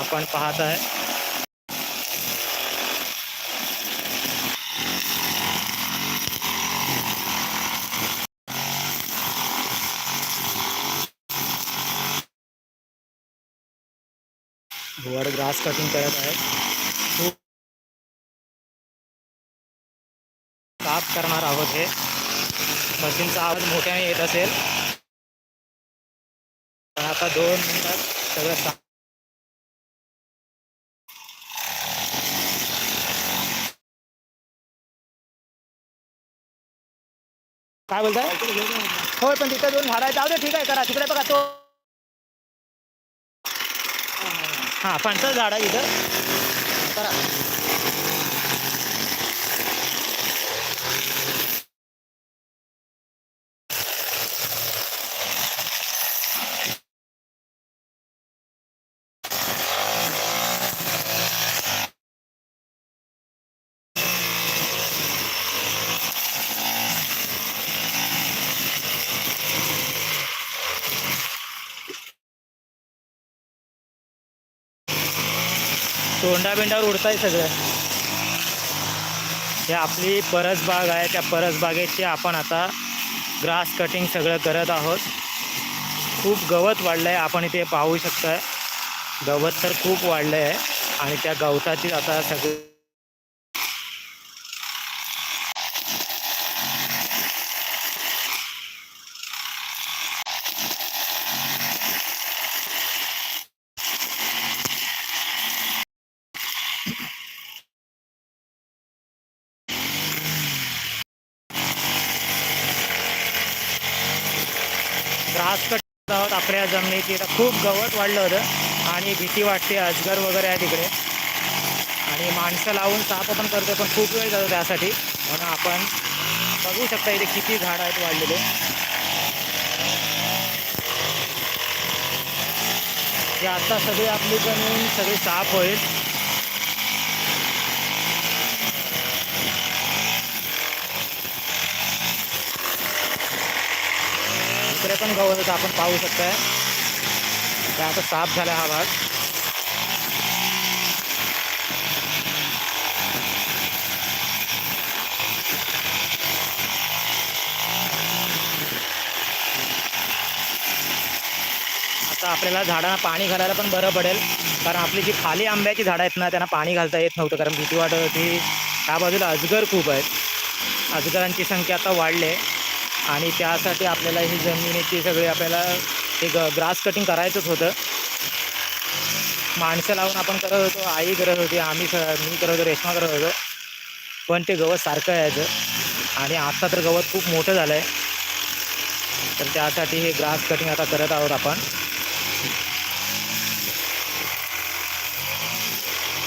आपण पाहत आहे. भुवाड ग्रास कटिंग करत आहे. खूप साफ करणार आहोत हे. मशीनचा आवाज मोठ्याने येत असेल. आता दोन मिनिटात सगळं साफ काय बोलताय? होय पण तिथे दोन झाड आहे जाऊ दे ठीक आहे करा. तिकडे बघा तो हां फणसाचं झाड आहे तिथं करा. तोंडा बिंडावर उडताय सगळं. हे आपली परस बाग आहे त्या परस बागेची आपण आता ग्रास कटिंग सगळं करत आहोत. खूप गवत वाढलं आहे आपण इथे पाहू शकताय. गवत तर खूप वाढलं आहे आणि त्या गवताची आता सगळं ग्रास कट आहोत आपल्या जमिनीची तर खूप गवत वाढलं होतं आणि भीती वाटते अजगर वगैरे आहे तिकडे. आणि माणसं लावून साफ पण करतो पण खूप वेळ जातो त्यासाठी. म्हणून आपण बघू शकता इथे किती झाडं आहेत वाढलेले. हे आता सगळी आपली जमीन सगळी साफ होईल. पण गवत होतं आपण पाहू शकताय. तर आता साफ झाला हा भाग. आता आपल्याला झाडांना पाणी घालायला पण बरं पडेल. कारण आपली जी खाली आंब्याची झाडं आहेत ना त्यांना पाणी घालता येत नव्हतं. कारण भीती वाटत होती. त्या बाजूला अजगर खूप आहेत. अजगरांची संख्या आता वाढली आहे. आणि त्यासाठी आपल्याला ही जमिनीची सगळी आपल्याला हे ग ग्रास कटिंग करायचंच होतं. माणसं लावून आपण करत होतो आई करत होती आम्ही मी करत होतो रेशमा करत होतो. पण ते गवत सारखं यायचं. आणि आता तर गवत खूप मोठं झालं आहे तर त्यासाठी हे ग्रास कटिंग आता करत आहोत आपण.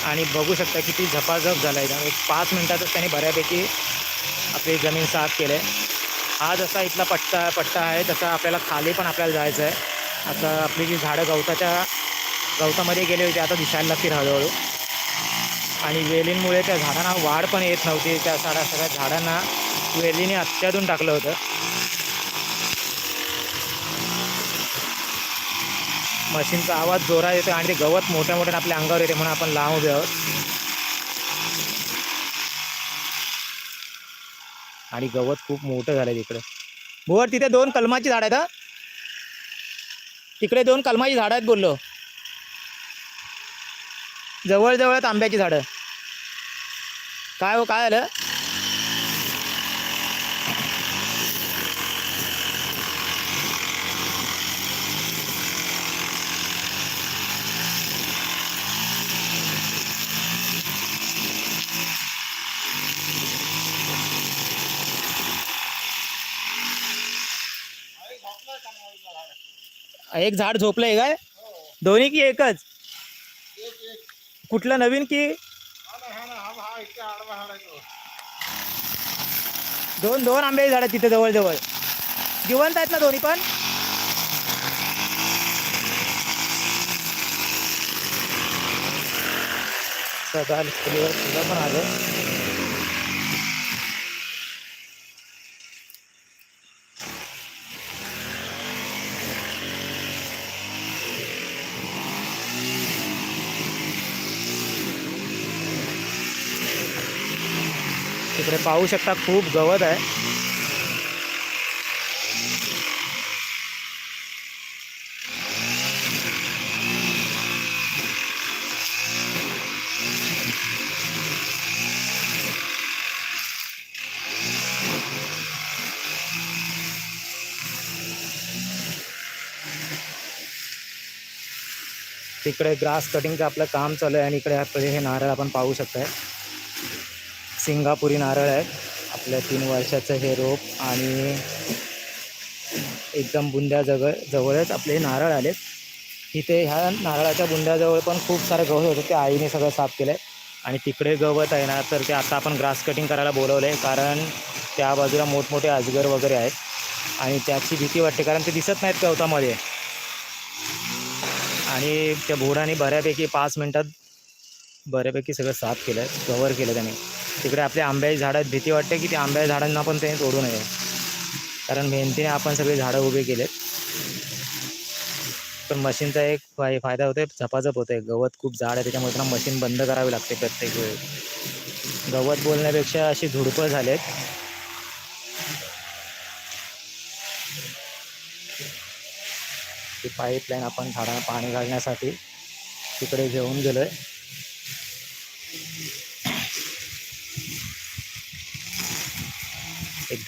आणि बघू शकता किती झपाझप झाला आहे त्यामुळे पाच मिनटातच त्यांनी बऱ्यापैकी आपली जमीन साफ केलं आहे हा जसा इथला पट्टा पट्टा आहे तसा आपल्याला खाली पण आपल्याला जायचं आहे आता आपली जी झाडं गवताच्या गवतामध्ये गेली होती आता दिसायला लागतील हळूहळू आणि वेलींमुळे त्या झाडांना वाढ पण येत नव्हती. त्या साड्या सगळ्या झाडांना वेलीने अत्याधून टाकलं होतं. मशीनचा आवाज जोरा येतो आणि ते गवत मोठ्या मोठ्याने आपल्या अंगावर येते म्हणून आपण लांब उभे आहोत. आणि गवत खूप मोठं झालं तिकडे. भुवर तिथे दोन कलमाची झाड आहेत हा. तिकडे दोन कलमाची झाडं आहेत बोललो. जवळ जवळ आंब्याची झाडं. काय हो काय झालं? एक झाड झोपलंय काय? दोन्ही की एकच? कुठलं नवीन की? दोन दोन आंब्याची झाडं तिथे जवळजवळ. जिवंत आहेत ना दोन्ही पण? सदा पण आलं. तिकडे पाहू शकता खूप गवत आहे. तिकडे ग्रास कटिंगचं आपलं काम चालू आहे आणि इकडे हे नारळ आपण पाहू शकताय. सिंगापुरी नारळ आहे आपल्या तीन वर्षाचं हे रोप आणि एकदम बुंद्या जग जवळच आपले नारळ आलेत. इथे ह्या नारळाच्या बुंद्याजवळ पण खूप सारं गवत होतं ते आईने सगळं साफ केलं आहे आणि तिकडे गवत आहे ना तर ते आता आपण ग्रास कटिंग करायला बोलवलं आहे कारण त्या बाजूला मोठमोठे अजगर वगैरे आहेत. आणि त्याची भीती वाटते कारण ते दिसत नाहीत गवतामध्ये. आणि त्या भोडाने बऱ्यापैकी पाच मिनटात बऱ्यापैकी सगळं साफ केलं आहे कवर केलं त्याने. तिकडे आपल्या आंब्याची झाडं भीती वाटते की त्या आंब्याच्या झाडांना पण त्यांनी तोडू नये. कारण मेहनतीने आपण सगळे झाडं उभे केलेत. पण मशीनचा एक फाय फायदा होतो झपाझप होते गवत खूप जाड आहे त्याच्यामुळे त्यांना मशीन बंद करावी लागते प्रत्येक वेळी. गवत बोलण्यापेक्षा अशी झुडपं झालेत. ती पाईपलाईन आपण झाडांना पाणी घालण्यासाठी तिकडे घेऊन गेलोय.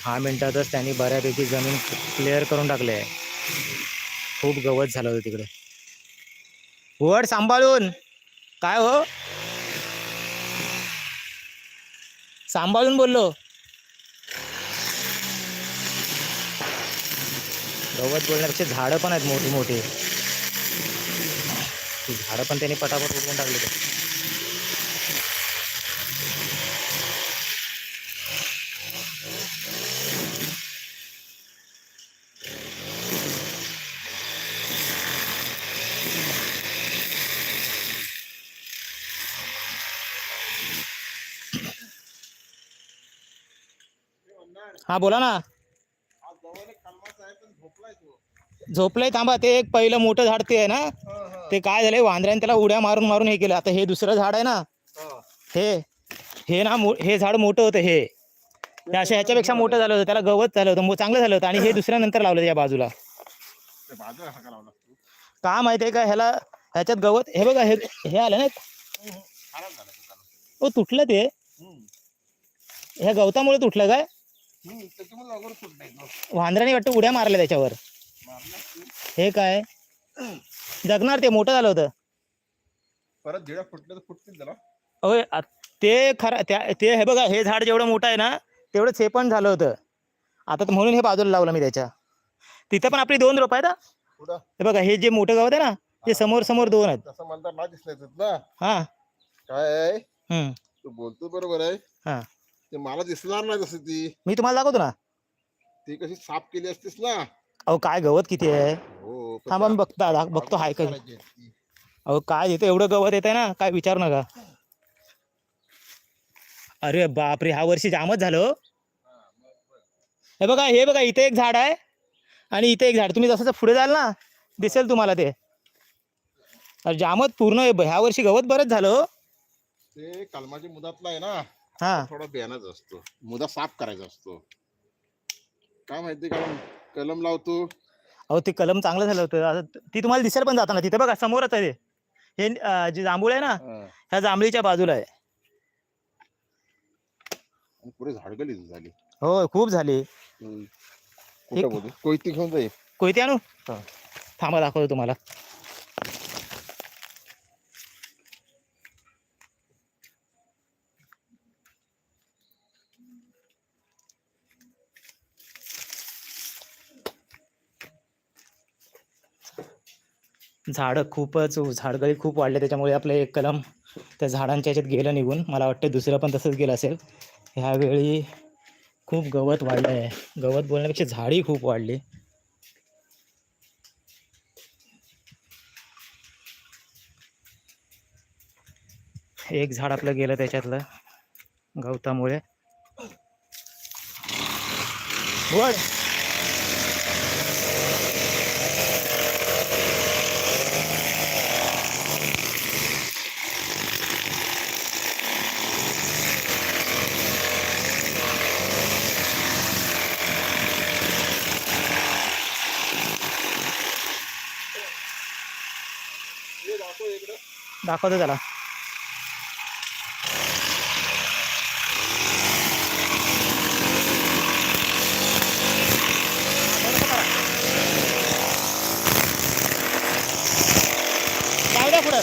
दहा मिनटातच त्यांनी बऱ्यापैकी जमीन क्लिअर करून टाकली आहे. खूप गवत झालं होतं तिकडे. वड सांभाळून. काय हो? सांभाळून बोललो. गवत बोलण्यापेक्षा झाडं पण आहेत मोठी मोठी झाडं पण त्यांनी पटापट उडवून टाकली. हा बोला ना. झोपलंय थांबा ते एक पहिलं मोठं झाड ते आहे ना? ते काय झालंय वांद्र्याने त्याला उड्या मारून मारून हे केलं. आता हे दुसरं झाड आहे ना? हे हे ना हे झाड मोठं होतं हे. हे अशा ह्याच्यापेक्षा मोठं झालं होतं त्याला गवत झालं होतं चांगलं झालं होतं आणि हे दुसऱ्या नंतर लावलं या बाजूला. का माहिती आहे का ह्याला ह्याच्यात गवत हे बघा हे हे आलं ना? ओ तुटलं ते. ह्या गवतामुळे तुटलं काय? वांद्राने वाटतं उड्या मारल्या त्याच्यावर. हे काय? जगणार ते मोठं झालं होतं. परत झिडा फुटलं तर फुटतील त्याला. आ- ते खरं त्या ते हे बघा हे झाड जेवढं मोठं आहे ना तेवढंच हे पण झालं होतं. आता तर म्हणून हे बाजूला लावलं मी त्याच्या. तिथं पण आपली दोन रोप आहेत हा. कुठं? हे बघा हे जे मोठं गवत आहे ना ते समोर समोर दोन आहेत. तसं ना दिसलं ना. हा. काय आहे? हम्म. तू बोलतो बरोबर आहे. हा. ते मला दिसणार नाही तसं ती. मी तुम्हाला दाखवतो ना. ती कशी साफ केली असतीस ना. अहो काय गवत किती आहे? हो पण थांबा मी बघता बघतो हाय आहे ती. अहो काय तिथं एवढं गवत येत आहे ना काय विचारू नका. अरे बापरे ह्या वर्षी जामच झालं हो. हे बघा हे बघा इथे एक झाड आहे. आणि इथे एक झाड. तुम्ही जसं पुढे जाल ना दिसेल तुम्हाला ते. अरे जामच पूर्ण आहे. ह्या वर्षी गवत बरंच झालं हो. ते कलमाच्या मुदातला आहे ना. हा. थोडा बियाणाच असतो. मुदा साफ करायचा असतो. काय माहिती का कलम लावतो. अहो ते कलम चांगलं झालं होतं. आता ती तुम्हाला दिसेल पण जाताना. तिथे बघा समोरच आहे ते. हे अं, जे जांभूळ आहे ना हा. ह्या जांभळीच्या बाजूला आहे. आणि पुढे झाडगली झाली. हो खूप झाली. हम्म. कुठं बोलू? कोयती घेऊन जाईल. कोयते आणू? हा. थांबा दाखवतो तुम्हाला. झाडं खूपच झाडगळी खूप वाढले त्याच्यामुळे आपलं एक कलम त्या झाडांच्या ह्याच्यात गेलं निघून. मला वाटतं दुसरं पण तसंच गेलं असेल. ह्यावेळी खूप गवत वाढलं आहे. गवत बोलण्यापेक्षा झाडही खूप वाढली. एक झाड आपलं गेलं त्याच्यातलं गवतामुळे. वड दाखवतो त्याला जाऊ द्या पुढं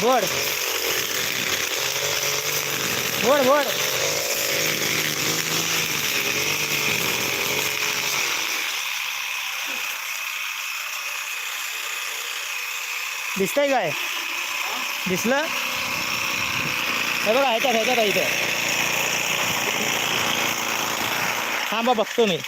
बोड बोड बोड दिसतंय काय? दिसलं? हे बघा ह्याच्यात ह्याच्यात आहे इथं. थांबा बघतो मी काय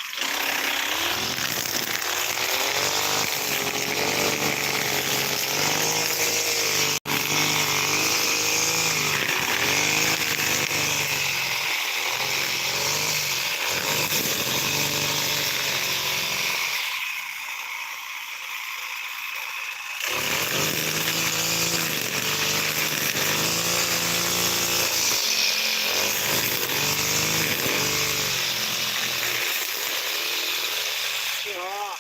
बोलतोय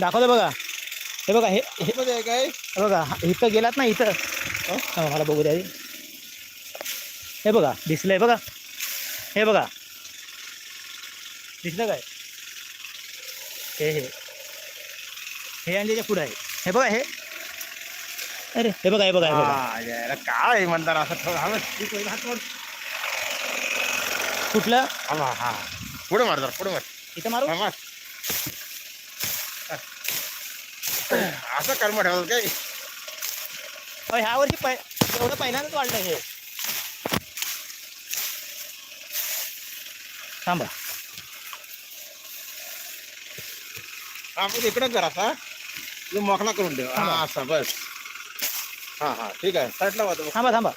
दाखवतो बघा. हे बघा हे हे आहे काय? हे बघा इथं गेलात ना इथं. हा, मला बघू द्या. हे बघा दिसलंय बघा. हे बघा. दिसलं काय? हे हे. हे आणि त्याच्या पुढं आहे. हे बघा हे. अरे. हे बघा हे बघा यायला काय म्हणतात असं थोडं हात. कुठलं? हा हा. पुढे मार जरा पुढे मार. इथं मारू? मार. असं कर्म ठेवलं काय ह्या वर्षी पै एवढं पहिल्यांदाच वाढलं हे. थांबा. हा मग इकडे कर असा तू मोकळा करून ठेव. हा असा बस. हा हा ठीक आहे. साईडला वाजव. थांबा थांबा.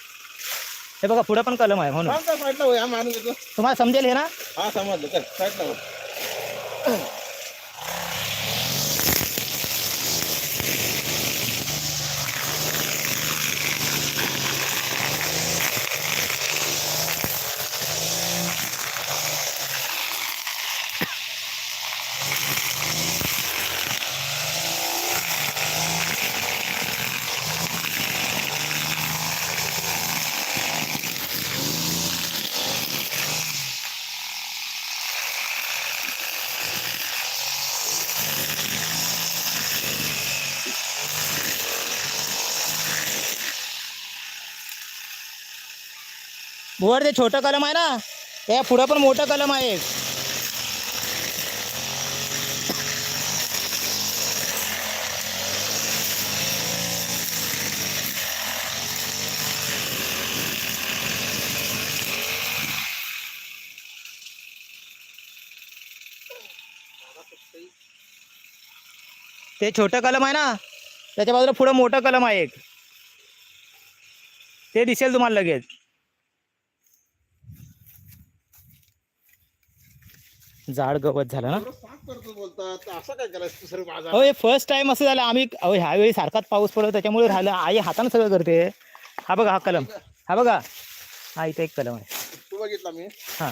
हे बघा पुढं पण कलम आहे म्हणून साईडला होय हा देतो तुम्हाला समजेल हे ना? हा समजलं. चल साईडला भुवर ते छोटं कलम आहे ना त्या पुढं पण मोठं कलम आहे. ते छोटं कलम आहे ना त्याच्या बाजूला पुढं मोठं कलम आहे एक. ते दिसेल तुम्हाला लगेच. जाड गवत झालं ना. हे फर्स्ट टाइम असं झालं. आम्ही अहो ह्यावेळी सारखाच पाऊस पडतो त्याच्यामुळे राहिलं. आई हातानं सगळं करते. हा बघा हा कलम. हा बघा. हा इथे एक कलम आहे. तू बघितला मी. हा.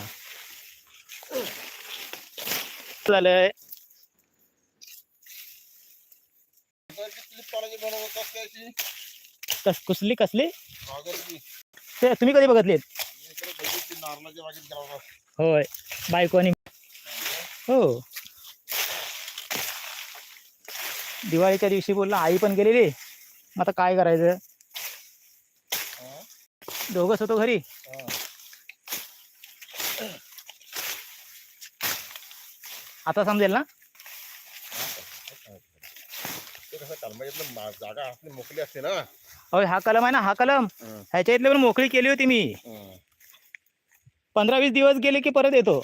झालंय. कस कुसली कसली? ते तुम्ही कधी बघितलीत? होय. बायको आणि हो दिवाळीच्या दिवशी बोलला आई पण गेलेली आता काय करायचं? दोघंच होतो घरी. आता समजेल ना जागा असली मोकळी असते ना अहो हा कलम आहे ना हा कलम. ह्याच्या इथले पण मोकळी केली होती मी. पंधरा वीस दिवस गेले की परत येतो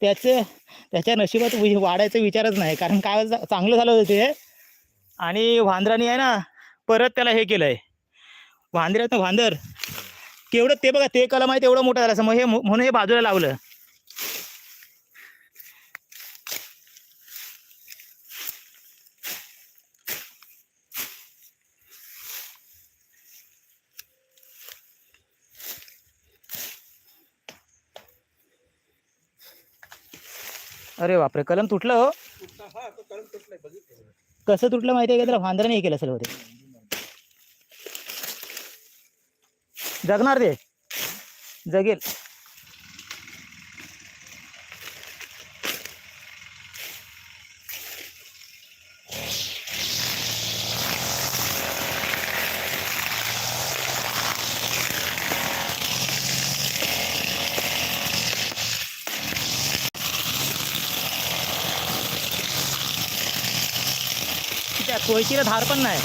त्याचे त्याच्या नशिबात वि- वाढायचा विचारच नाही. कारण काय चांगलं झालं होतं ते. आणि वांद्राने आहे ना परत त्याला हे केलं आहे वांदऱ्यात वांदर. केवढं ते बघा ते कलम आहे तेवढं मोठं झालं. असं मग हे म्हणून हे बाजूला लावलं. अरे बापरे कलम तुटलं हो. कसं तुटलं माहिती आहे का त्याला? वांदराने नाही केलं असेल होते. जगणार ते. जगेल. त्या धार पण नाही.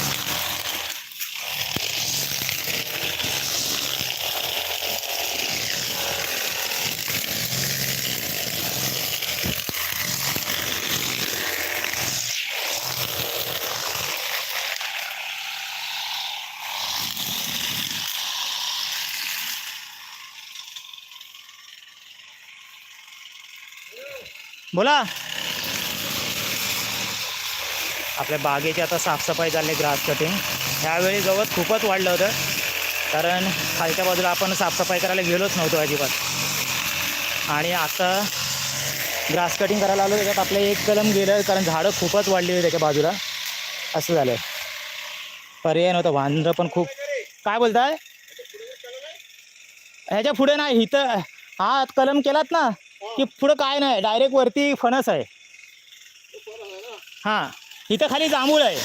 बोला. आपल्या बागेची आता साफसफाई झाली ग्रास कटिंग ह्यावेळी गवत खूपच वाढलं होतं. कारण खालच्या बाजूला आपण साफसफाई करायला गेलोच नव्हतो अजिबात. आणि आता ग्रास कटिंग करायला आलो. त्याच्यात आपलं एक कलम गेलं कारण झाडं खूपच वाढली होती त्याच्या बाजूला. असं झालं पर्याय नव्हता. वांद्र पण खूप. काय बोलताय? ह्याच्या पुढे नाही इथं. हा कलम केलात ना की पुढं काय नाही. डायरेक्ट वरती फणस आहे. हां. इथं खाली जांभूळ आहे.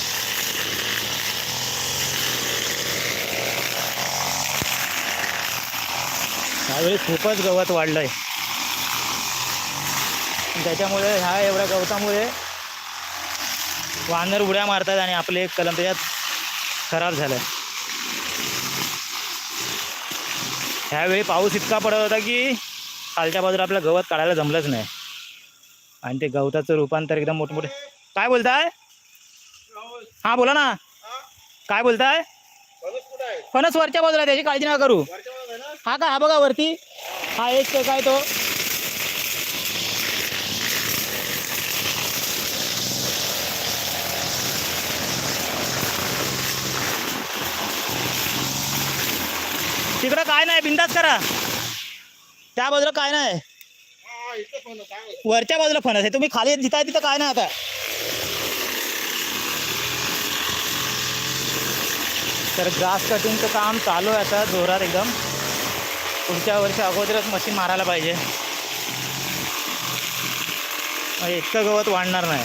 त्यावेळी खूपच गवत वाढलंय. त्याच्यामुळे ह्या एवढ्या गवतामुळे वानर उड्या मारतात आणि आपले एक कलम त्याच्यात खराब झालं ह्यावेळी पाऊस इतका पडत होता की खालच्या बाजूला आपलं गवत काढायला जमलंच नाही. आणि ते गवताचं रूपांतर एकदम मोठमोठे काय बोलताय? हां बोला ना. काय बोलताय? फणस वरच्या बाजूला त्याची काळजी नका करू. ना? हा का हा बघा वरती. हा एक काय तो. तिकडं काय नाही बिंदाच करा. त्या बाजूला काय नाही. हा वरच्या बाजूला फणस आहे. तुम्ही खाली जिथं आहे तिथं काय नाही आता. तर ग्रास कटिंगचं काम चालू आहे आता जोरात एकदम. पुढच्या वर्षी अगोदरच मशीन मारायला पाहिजे. म्हणजे इतकं गवत वाढणार नाही.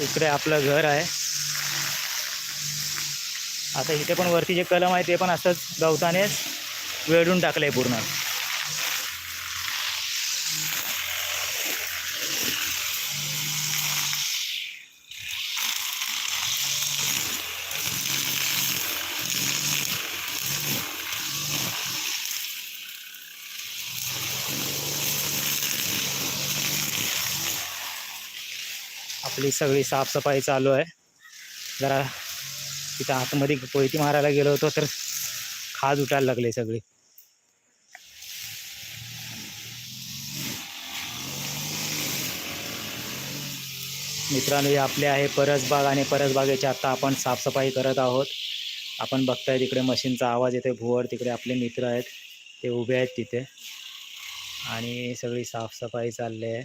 इकडे आपलं घर आहे. आता इथे पण वरती जे कलम आहे ते पण असंच गवतानेच वेढून आहे पूर्ण. आपली सगळी साफसफाई चालू आहे. जरा तिथं आतमध्ये कोयती मारायला गेलो होतो तर खाज उठायला लागले सगळी. मित्रांनो हे आपले आहे परसबाग आणि परसबागेची आता आपण साफसफाई करत आहोत. आपण बघताय तिकडे मशीनचा आवाज येतो भुवर तिकडे आपले मित्र आहेत. ते उभे आहेत तिथे. आणि सगळी साफसफाई चालली आहे.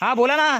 हा बोला ना.